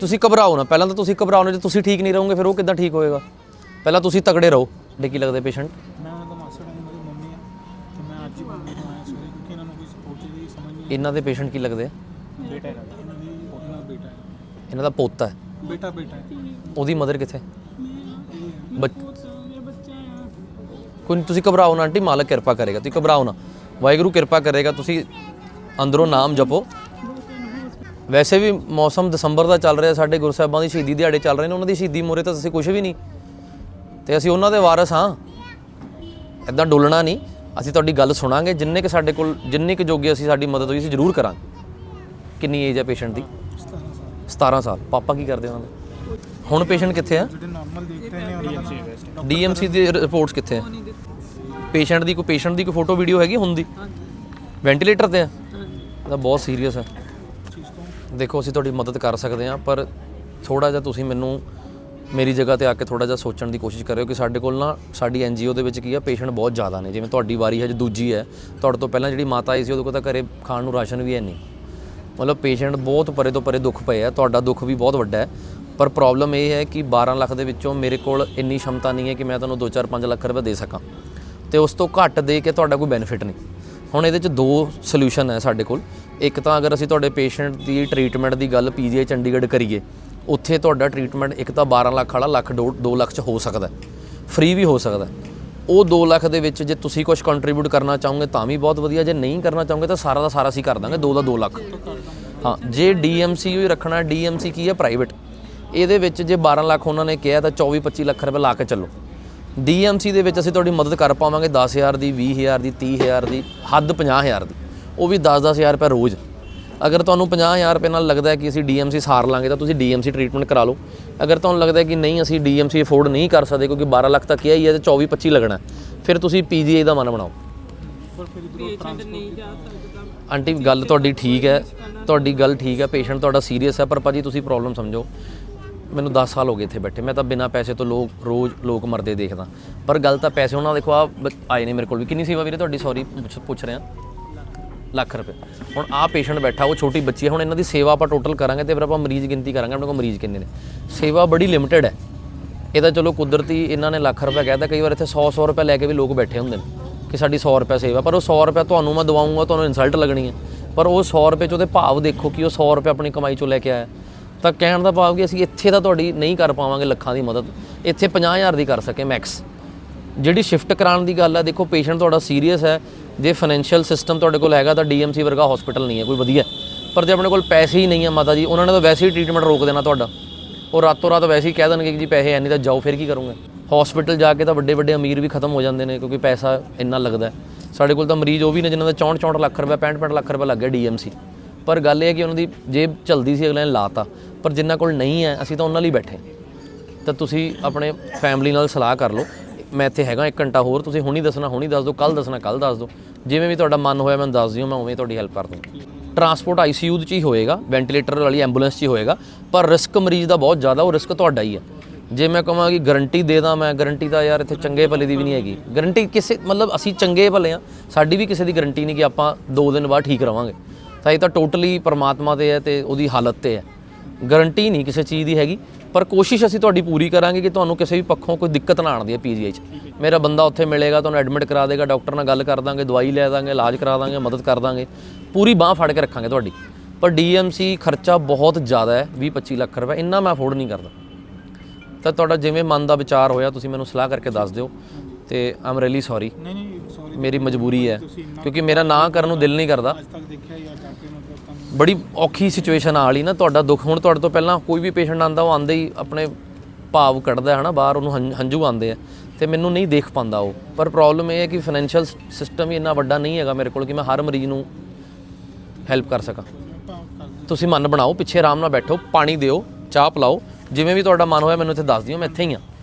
ਤੁਸੀਂ ਘਬਰਾਓ ਨਾ। ਪਹਿਲਾਂ ਤਾਂ ਤੁਸੀਂ ਘਬਰਾਓ ਨਾ ਜੇ ਤੁਸੀਂ ਠੀਕ ਨਹੀਂ ਰਹੋਗੇ ਫਿਰ ਉਹ ਕਿੱਦਾਂ ਠੀਕ ਹੋਏਗਾ? ਪਹਿਲਾਂ ਤੁਸੀਂ ਤਗੜੇ ਰਹੋ ਡੇ ਕੀ ਲੱਗਦੇ ਪੇਸ਼ੈਂਟ ਮੈਂ ਉਹਨਾਂ ਦਾ ਮਾਸਟਰ ਹਾਂ ਮੇਰੀ ਮੰਮੀ ਆ ਤੇ ਮੈਂ ਅੱਜ ਹੀ ਮੰਮੀ ਨੂੰ ਆਇਆ ਸਵੇਰੇ ਕਿਉਂਕਿ ਇਹਨਾਂ ਨੂੰ ਕੋਈ ਸਪੋਰਟ ਦੀ ਸਮਝ ਨਹੀਂ ਇਹਨਾਂ ਦੇ ਪੇਸ਼ੈਂਟ ਕੀ ਲੱਗਦੇ ਆ? ਆਈ ਬੇਟਾ ਹੈ ਇਹਨਾਂ ਦੀ ਇਹਨਾਂ ਦਾ ਬੇਟਾ ਹੈ। ਇਹਨਾਂ ਦਾ ਪੋਤਾ ਹੈ। ਬੇਟਾ ਬੇਟਾ ਹੈ। ਉਹਦੀ ਮਦਰ ਕਿੱਥੇ? ਬੱਚ- ਕੋਈ ਤੁਸੀਂ ਘਬਰਾਓ ਨਾ ਆਂਟੀ ਮਾਲਕ ਕਿਰਪਾ ਕਰੇਗਾ। ਤੁਸੀਂ ਘਬਰਾਓ ਨਾ। ਵਾਹਿਗੁਰੂ ਕਿਰਪਾ ਕਰੇਗਾ ਤੁਸੀਂ ਅੰਦਰੋਂ ਨਾਮ ਜਪੋ। ਵੈਸੇ ਵੀ ਮੌਸਮ ਦਸੰਬਰ ਦਾ ਚੱਲ ਰਿਹਾ ਸਾਡੇ ਗੁਰੂ ਸਾਹਿਬਾਂ ਦੀ ਸ਼ਹੀਦੀ ਦਿਹਾੜੇ ਚੱਲ ਰਹੇ ਨੇ ਉਹਨਾਂ ਦੀ ਸ਼ਹੀਦੀ ਮੋਰੇ ਤਾਂ ਅਸੀਂ ਕੁਝ ਵੀ ਨਹੀਂ। ਤੇ ਅਸੀਂ ਉਹਨਾਂ ਦੇ ਵਾਰਸ ਹਾਂ। ਇਦਾਂ ਡੋਲਣਾ ਨਹੀਂ। ਅਸੀਂ ਤੁਹਾਡੀ ਗੱਲ ਸੁਣਾਂਗੇ ਜਿੰਨੇ ਕਿ ਸਾਡੇ ਕੋਲ ਜਿੰਨੇ ਕਿ ਜੋਗੇ ਅਸੀਂ ਸਾਡੀ ਮਦਦ ਹੋਈ ਅਸੀਂ ਜ਼ਰੂਰ ਕਰਾਂਗੇ। ਕਿੰਨੀ ਏਜ ਹੈ ਪੇਸ਼ੈਂਟ ਦੀ? 17 ਸਾਲ। 17 ਸਾਲ ਪਾਪਾ ਕੀ ਕਰਦੇ ਉਹਨਾਂ ਦੇ? ਹੁਣ ਪੇਸ਼ੈਂਟ ਕਿੱਥੇ ਆ? ਜਿਹੜੇ ਨਾਰਮਲ ਦੇਖਦੇ ਨੇ ਉਹਨਾਂ ਦਾ ਨਾਮ ਡੀਐਮਸੀ ਦੀ ਰਿਪੋਰਟਸ ਕਿੱਥੇ ਆ? ਪੇਸ਼ੈਂਟ ਦੀ ਕੋਈ ਪੇਸ਼ੈਂਟ ਦੀ ਕੋਈ ਫੋਟੋ ਵੀਡੀਓ ਹੈਗੀ ਹੁੰਦੀ ਵੈਂਟੀਲੇਟਰ ਤੇ ਆ? ਇਹ ਤਾਂ ਬਹੁਤ ਸੀਰੀਅਸ ਹੈ ਦੇਖੋ, ਅਸੀਂ ਤੁਹਾਡੀ ਮਦਦ ਕਰ ਸਕਦੇ ਹਾਂ, ਪਰ ਥੋੜਾ ਜਿਹਾ ਤੁਸੀਂ ਮੈਨੂੰ ਮੇਰੀ ਜਗ੍ਹਾ ਤੇ ਆ ਕੇ ਥੋੜਾ ਜਿਹਾ ਸੋਚਣ ਦੀ ਕੋਸ਼ਿਸ਼ ਕਰਿਓ ਕਿ ਸਾਡੇ ਕੋਲ ਨਾ ਸਾਡੀ ਐਨਜੀਓ ਦੇ ਵਿੱਚ ਕੀ ਆ, ਪੇਸ਼ੈਂਟ ਬਹੁਤ ਜ਼ਿਆਦਾ ਨੇ। ਜਿਵੇਂ ਤੁਹਾਡੀ ਵਾਰੀ ਹੈ ਜੇ ਦੂਜੀ ਹੈ, ਤੁਹਾਡੇ ਤੋਂ ਪਹਿਲਾਂ ਜਿਹੜੀ ਮਾਤਾ ਆਈ ਸੀ, ਉਹਦੇ ਕੋਲ ਤਾਂ ਘਰੇ ਖਾਣ ਨੂੰ ਰਾਸ਼ਨ ਵੀ ਹੈ ਨਹੀਂ। ਮਤਲਬ ਪੇਸ਼ੈਂਟ ਬਹੁਤ ਪਰੇ ਤੋਂ ਪਰੇ ਦੁੱਖ ਪਏ ਆ, ਤੁਹਾਡਾ ਦੁੱਖ ਵੀ ਬਹੁਤ ਵੱਡਾ ਹੈ। ਪਰ ਪ੍ਰੋਬਲਮ ਇਹ ਹੈ ਕਿ 12 ਲੱਖ ਦੇ ਵਿੱਚੋਂ ਮੇਰੇ ਕੋਲ ਇੰਨੀ ਸ਼ਮਤਾ ਨਹੀਂ ਹੈ ਕਿ ਮੈਂ ਤੁਹਾਨੂੰ 2-4 5 ਲੱਖ ਰੁਪਏ ਦੇ ਸਕਾਂ। ਤੇ ਉਸ ਤੋਂ ਘੱਟ ਦੇ ਕੇ ਤੁਹਾਡਾ ਕੋਈ ਬੈਨੀਫਿਟ ਨਹੀਂ। ਹੁਣ ਇਹਦੇ 'ਚ ਦੋ ਸੋਲੂਸ਼ਨ ਹੈ ਸਾਡੇ ਕੋਲ। ਇੱਕ ਤਾਂ ਅਗਰ ਅਸੀਂ ਤੁਹਾਡੇ ਪੇਸ਼ੈਂਟ ਦੀ ਟ੍ਰੀਟਮੈਂਟ ਦੀ ਗੱਲ ਪੀਜੀਆਈ ਚੰਡੀਗੜ੍ਹ ਕਰੀਏ, ਉੱਥੇ ਤੁਹਾਡਾ ਟ੍ਰੀਟਮੈਂਟ ਇੱਕ ਤਾਂ 12 ਲੱਖ ਵਾਲਾ ਲੱਖ 2 ਲੱਖ 'ਚ ਹੋ ਸਕਦਾ ਫ੍ਰੀ ਵੀ ਹੋ ਸਕਦਾ ਉਹ 2 ਲੱਖ ਦੇ ਵਿੱਚ ਜੇ ਤੁਸੀਂ ਕੁਝ ਕੰਟਰੀਬਿਊਟ ਕਰਨਾ ਚਾਹੋਗੇ ਤਾਂ ਵੀ ਬਹੁਤ ਵਧੀਆ, ਜੇ ਨਹੀਂ ਕਰਨਾ ਚਾਹੋਗੇ ਤਾਂ ਸਾਰਾ ਦਾ ਸਾਰਾ ਅਸੀਂ ਕਰ ਦਾਂਗੇ 2 ਦਾ 2 ਲੱਖ। ਹਾਂ, ਜੇ ਡੀਐਮਸੀ ਹੀ ਰੱਖਣਾ ਡੀਐਮਸੀ ਕੀ ਹੈ? ਪ੍ਰਾਈਵੇਟ ਇਹਦੇ ਵਿੱਚ ਜੇ 12 ਲੱਖ ਉਹਨਾਂ ਨੇ ਕਿਹਾ ਤਾਂ 24 25 ਲੱਖ ਰੁਪਏ ਲਾ ਕੇ ਚੱਲੋ। ਡੀਐਮਸੀ ਦੇ ਵਿੱਚ ਅਸੀਂ ਤੁਹਾਡੀ ਮਦਦ ਕਰ ਪਾਵਾਂਗੇ 10000 ਦੀ 20000 ਦੀ 30000 ਦੀ, ਹੱਦ 50000 ਦੀ। ਉਹ ਵੀ 10-10000 ਰੁਪਏ ਰੋਜ਼। ਅਗਰ ਤੁਹਾਨੂੰ 50000 ਰੁਪਏ ਨਾਲ ਲੱਗਦਾ ਹੈ ਕਿ ਅਸੀਂ ਡੀਐਮਸੀ ਸਾਰ ਲਾਂਗੇ, ਤਾਂ ਤੁਸੀਂ ਡੀਐਮਸੀ ਟ੍ਰੀਟਮੈਂਟ ਕਰਾ ਲਓ। ਅਗਰ ਤੁਹਾਨੂੰ ਲੱਗਦਾ ਹੈ ਕਿ ਨਹੀਂ, ਅਸੀਂ ਡੀਐਮਸੀ ਅਫੋਰਡ ਨਹੀਂ ਕਰ ਸਕਦੇ, ਕਿਉਂਕਿ 12 ਲੱਖ ਤੱਕ ਕਿਹਾ ਹੀ ਹੈ ਤੇ 24-25 ਲੱਗਣਾ ਫਿਰ ਤੁਸੀਂ ਪੀਜੀਆਈ ਦਾ ਮਨ ਬਣਾਓ। ਆਂਟੀ, ਗੱਲ ਤੁਹਾਡੀ ਠੀਕ ਹੈ, ਤੁਹਾਡੀ ਗੱਲ ਠੀਕ ਹੈ, ਪੇਸ਼ੈਂਟ ਤੁਹਾਡਾ ਸੀਰੀਅਸ ਹੈ, ਪਰ ਭਾਜੀ ਤੁਸੀਂ ਪ੍ਰੋਬਲਮ ਸਮਝੋ। ਮੈਨੂੰ 10 ਸਾਲ ਹੋ ਗਏ ਇੱਥੇ ਬੈਠੇ। ਮੈਂ ਤਾਂ ਬਿਨਾਂ ਪੈਸੇ ਤੋਂ ਲੋਕ, ਰੋਜ਼ ਲੋਕ ਮਰਦੇ ਦੇਖਦਾ। ਪਰ ਗੱਲ ਤਾਂ ਪੈਸੇ ਉਹਨਾਂ ਦੇਖੋ ਆ ਆਏ ਨੇ ਮੇਰੇ ਕੋਲ ਵੀ। ਕਿੰਨੀ ਸੇਵਾ ਵੀਰੇ ਤੁਹਾਡੀ? ਸੌਰੀ ਪੁੱਛ ਰਿਹਾ। ਲੱਖ ਰੁਪਏ। ਹੁਣ ਆ ਪੇਸ਼ੈਂਟ ਬੈਠਾ, ਉਹ ਛੋਟੀ ਬੱਚੀ ਹੈ। ਹੁਣ ਇਹਨਾਂ ਦੀ ਸੇਵਾ ਆਪਾਂ ਟੋਟਲ ਕਰਾਂਗੇ ਤੇ ਫਿਰ ਆਪਾਂ ਮਰੀਜ਼ ਗਿਣਤੀ ਕਰਾਂਗੇ। ਆਪਣੇ ਕੋਲ ਮਰੀਜ਼ ਕਿੰਨੇ ਨੇ? ਸੇਵਾ ਬੜੀ ਲਿਮਟਿਡ ਹੈ। ਇਹ ਤਾਂ ਚਲੋ ਕੁਦਰਤੀ ਇਹਨਾਂ ਨੇ ਲੱਖ ਰੁਪਏ ਕਹਿਤਾ। ਕਈ ਵਾਰ ਇੱਥੇ 100 100 ਰੁਪਏ ਲੈ ਕੇ ਵੀ ਲੋਕ ਬੈਠੇ ਹੁੰਦੇ ਨੇ ਕਿ ਸਾਡੀ 100 ਰੁਪਏ ਸੇਵਾ। ਪਰ ਉਹ 100 ਰੁਪਏ ਤੁਹਾਨੂੰ ਮੈਂ ਦਵਾਉਂਗਾ, ਤੁਹਾਨੂੰ ਇਨਸਲਟ ਲੱਗਣੀ ਹੈ। ਪਰ ਉਹ 100 ਰੁਪਏ ਚ ਉਹਦੇ ਭਾਵ ਦੇਖੋ ਕਿ ਉਹ 100 ਰੁਪਏ ਆਪਣੀ ਕਮਾਈ ਚੋਂ ਲੈ ਕੇ ਆਇਆ। ਤਾਂ ਕਹਿਣ ਦਾ ਭਾਵ ਕਿ ਅਸੀਂ ਇੱਥੇ ਤਾਂ ਤੁਹਾਡੀ ਨਹੀਂ ਕਰ ਪਾਵਾਂਗੇ ਲੱਖਾਂ ਦੀ ਮਦਦ। ਇੱਥੇ 50000 ਦੀ ਕਰ ਸਕੇ ਮੈਕਸ ਜਿਹੜੀ ਸ਼ਿਫਟ ਕਰਾਉਣ ਦੀ ਗੱਲ ਹੈ ਦੇਖੋ ਪੇਸ਼ੈਂਟ ਤੁਹਾਡਾ ਸੀਰੀਅਸ ਹੈ। ਜੇ ਫਾਈਨੈਂਸ਼ੀਅਲ ਸਿਸਟਮ ਤੁਹਾਡੇ ਕੋਲ ਹੈਗਾ ਤਾਂ ਡੀਐਮਸੀ ਵਰਗਾ ਹਸਪੀਟਲ ਨਹੀਂ ਹੈ, ਕੋਈ ਵਧੀਆ। ਪਰ ਜੇ ਆਪਣੇ ਕੋਲ ਪੈਸੇ ਹੀ ਨਹੀਂ ਹੈ ਮਾਤਾ ਜੀ, ਉਹਨਾਂ ਨੇ ਤਾਂ ਵੈਸੇ ਹੀ ਟ੍ਰੀਟਮੈਂਟ ਰੋਕ ਦੇਣਾ ਤੁਹਾਡਾ। ਉਹ ਰਾਤੋਂ ਰਾਤ ਵੈਸੇ ਹੀ ਕਹਿ ਦੇਣਗੇ ਕਿ ਜੀ ਪੈਸੇ ਹੈ ਨਹੀਂ ਤਾਂ ਜਾਓ, ਫਿਰ ਕੀ ਕਰੋਗੇ? ਹਸਪੀਟਲ ਜਾ ਕੇ ਤਾਂ ਵੱਡੇ ਵੱਡੇ ਅਮੀਰ ਵੀ ਖਤਮ ਹੋ ਜਾਂਦੇ ਨੇ, ਕਿਉਂਕਿ ਪੈਸਾ ਇੰਨਾ ਲੱਗਦਾ। ਸਾਡੇ ਕੋਲ ਤਾਂ ਮਰੀਜ਼ ਉਹ ਵੀ ਨੇ ਜਿਨ੍ਹਾਂ ਦਾ 64 64 ਲੱਖ ਰੁਪਏ 65 65 ਲੱਖ ਰੁਪਏ ਲੱਗ ਗਿਆ ਡੀਐਮਸੀ ਪਰ ਗੱਲ ਇਹ ਹੈ ਕਿ ਉਹਨਾਂ ਦੀ ਜੇਬ ਚਲਦੀ ਸੀ, ਅਗਲੇ ਨੇ ਲਾਤਾ। ਪਰ ਜਿਨ੍ਹਾਂ ਕੋਲ ਨਹੀਂ ਹੈ, ਅਸੀਂ ਤਾਂ ਉਹਨਾਂ ਲਈ ਬੈਠੇ। ਤਾਂ ਤੁਸੀਂ ਆਪਣੇ ਫੈਮਿਲੀ ਨਾਲ ਸਲਾਹ ਕਰ ਲਓ। ਮੈਂ ਇੱਥੇ ਹੈਗਾ 1 ਘੰਟਾ ਹੋਰ, ਤੁਸੀਂ ਹੁਣੀ ਦੱਸਣਾ, ਹੁਣੀ ਦੱਸ ਦਿਓ ਕੱਲ ਦੱਸਣਾ ਕੱਲ ਦੱਸ ਦਿਓ। ਜਿਵੇਂ ਵੀ ਤੁਹਾਡਾ ਮਨ ਹੋਇਆ, ਮੈਨੂੰ ਦੱਸ ਦਿਓ, ਮੈਂ ਉਵੇਂ ਤੁਹਾਡੀ ਹੈਲਪ ਕਰ ਦੂੰ ਟਰਾਂਸਪੋਰਟ ਆਈਸੀਯੂ 'ਚ ਹੀ ਹੋਏਗਾ ਵੈਂਟੀਲੇਟਰ ਵਾਲੀ ਐਂਬੂਲੈਂਸ 'ਚ ਹੀ ਹੋਏਗਾ, ਪਰ ਰਿਸਕ ਮਰੀਜ਼ ਦਾ ਬਹੁਤ ਜ਼ਿਆਦਾ, ਉਹ ਰਿਸਕ ਤੁਹਾਡਾ ਹੀ ਹੈ। ਜੇ ਮੈਂ ਕਹਾਂ ਕਿ ਗਾਰੰਟੀ ਦੇ ਦਾਂ ਮੈਂ ਗਾਰੰਟੀ ਤਾਂ ਯਾਰ ਇੱਥੇ ਚੰਗੇ ਭਲੇ ਦੀ ਵੀ ਨਹੀਂ ਹੈਗੀ। ਗਾਰੰਟੀ ਕਿਸੇ, ਮਤਲਬ ਅਸੀਂ ਚੰਗੇ ਭਲੇ ਆ ਸਾਡੀ ਵੀ ਕਿਸੇ ਦੀ ਗਾਰੰਟੀ ਨਹੀਂ ਕਿ ਆਪਾਂ 2 ਦਿਨ ਬਾਅਦ ਠੀਕ ਰਵਾਂਗੇ। ਤਾਂ ਇਹ ਤਾਂ ਟੋਟਲੀ ਪਰਮਾਤਮਾ ਤੇ ਹੈ ਤੇ ਉਹਦੀ ਹਾਲਤ ਤੇ ਹੈ। ਗਾਰੰਟੀ ਨਹੀਂ ਕਿਸੇ ਚੀਜ਼ ਦੀ ਹੈਗੀ। ਪਰ ਕੋਸ਼ਿਸ਼ ਅਸੀਂ ਤੁਹਾਡੀ ਪੂਰੀ ਕਰਾਂਗੇ ਕਿ ਤੁਹਾਨੂੰ ਕਿਸੇ ਵੀ ਪੱਖੋਂ ਕੋਈ ਦਿੱਕਤ ਨਾ ਆਣਦੀ ਹੈ ਪੀਜੀਆਈ 'ਚ। ਮੇਰਾ ਬੰਦਾ ਉੱਥੇ ਮਿਲੇਗਾ, ਤੁਹਾਨੂੰ ਐਡਮਿਟ ਕਰਾ ਦੇਗਾ, ਡਾਕਟਰ ਨਾਲ ਗੱਲ ਕਰ ਦਾਂਗੇ, ਦਵਾਈ ਲੈ ਦਾਂਗੇ, ਇਲਾਜ ਕਰਾ ਦਾਂਗੇ, ਮਦਦ ਕਰ ਦਾਂਗੇ। ਪੂਰੀ ਬਾਹ ਫੜ ਕੇ ਰੱਖਾਂਗੇ ਤੁਹਾਡੀ। ਪਰ ਡੀਐਮਸੀ ਖਰਚਾ ਬਹੁਤ ਜ਼ਿਆਦਾ ਹੈ 20 25 ਲੱਖ ਰੁਪਏ, ਇੰਨਾ ਮੈਂ ਅਫੋਰਡ ਨਹੀਂ ਕਰਦਾ। ਤਾਂ ਤੁਹਾਡਾ ਜਿਵੇਂ ਮਨ ਦਾ ਵਿਚਾਰ ਹੋਇਆ, ਤੁਸੀਂ ਮੈਨੂੰ ਸਲਾਹ ਕਰਕੇ ਦੱਸ ਦਿਓ। ਤੇ ਆਮ ਰੀਲੀ ਸੌਰੀ ਨਹੀਂ ਨਹੀਂ ਸੌਰੀ ਮੇਰੀ ਮਜਬੂਰੀ ਹੈ ਕਿਉਂਕਿ ਮੇਰਾ ਨਾ ਕਰਨ ਨੂੰ ਦਿਲ ਨਹੀਂ ਕਰਦਾ। ਅੱਜ ਤੱਕ ਦੇਖਿਆ ਯਾਰ ਜਾ ਕੇ ਮਤਲਬ ਤੁਹਾਨੂੰ ਬੜੀ ਔਖੀ ਸਿਚੁਏਸ਼ਨ ਆ ਵਾਲੀ ਨਾ ਤੁਹਾਡਾ ਦੁੱਖ। ਹੁਣ ਤੁਹਾਡੇ ਤੋਂ ਪਹਿਲਾਂ ਕੋਈ ਵੀ ਪੇਸ਼ੈਂਟ ਆਂਦਾ ਉਹ ਆਂਦੇ ਹੀ ਆਪਣੇ ਭਾਵ ਕੱਢਦਾ ਹੈ ਨਾ ਬਾਹਰ ਉਹਨੂੰ ਹੰਝੂ ਆਂਦੇ ਆ ਤੇ ਮੈਨੂੰ ਨਹੀਂ ਦੇਖ ਪਾਉਂਦਾ ਉਹ। ਪਰ ਪ੍ਰੋਬਲਮ ਇਹ ਹੈ ਕਿ ਫਾਈਨੈਂਸ਼ੀਅਲ ਸਿਸਟਮ ਹੀ ਇੰਨਾ ਵੱਡਾ ਨਹੀਂ ਹੈਗਾ ਮੇਰੇ ਕੋਲ ਕਿ ਮੈਂ ਹਰ ਮਰੀਜ਼ ਨੂੰ ਹੈਲਪ ਕਰ ਸਕਾਂ। ਤੁਸੀਂ ਮਨ ਬਣਾਓ ਪਿੱਛੇ ਆਰਾਮ ਨਾਲ ਬੈਠੋ ਪਾਣੀ ਦਿਓ ਚਾਹ ਪਿਲਾਓ। ਜਿਵੇਂ ਵੀ ਤੁਹਾਡਾ ਮਨ ਹੋਇਆ ਮੈਨੂੰ ਇੱਥੇ ਦੱਸ ਦਿਓ ਮੈਂ ਇੱਥੇ ਹੀ ਹਾਂ।